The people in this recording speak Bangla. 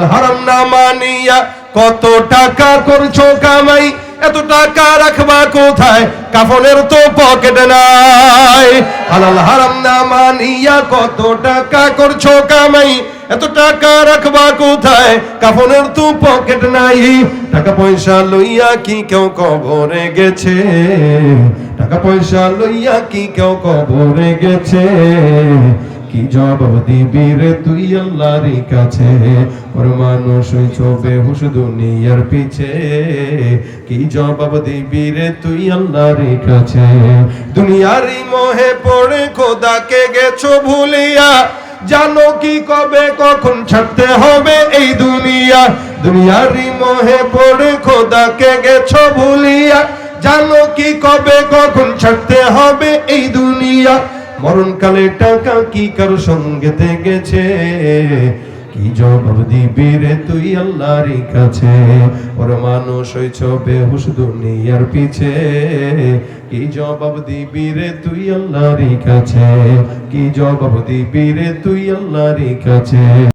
হারাম না মানিয়া, কত টাকা করছ কামাই, এত টাকা রাখবা কোথায়? কাফনের তো পকেট নাই। হালাল হারাম না মানিয়া, কত টাকা করছ কামাই, এত টাকা রাখবা কোথায়? কাফনের তো পকেট নাই। টাকা পয়সা লইয়া কি কেউ কবরে গেছে? টাকা পয়সা লইয়া কি কেউ কবরে গেছে? কি জবাব দিবি রে তুই আল্লাহর কাছে? ওর মানুষ হইছো বেহুশ দুনিয়ার পিছে। কি জবাব দিবি রে তুই আল্লাহর কাছে? দুনিয়ারই মোহে পড়ে খোদাকে গেছো ভুলিয়া। জানো কি কবে কখন ছাড়তে হবে এই দুনিয়া। দুনিয়ারই মোহে পড়ে খোদাকে গেছো ভুলিয়া। জানো কি কবে কখন ছাড়তে হবে এই দুনিয়া। মরণকালে টাকা কি কারও সঙ্গেতে গেছে কি জবাব দিবি রে তুই আল্লাহর কাছে? ওর মানুষ হইছ বেহুশ দুনিয়ার পিছে। কি জবাব দিবি রে তুই আল্লাহর কাছে? কি জবাব দিবি রে তুই আল্লাহর কাছে?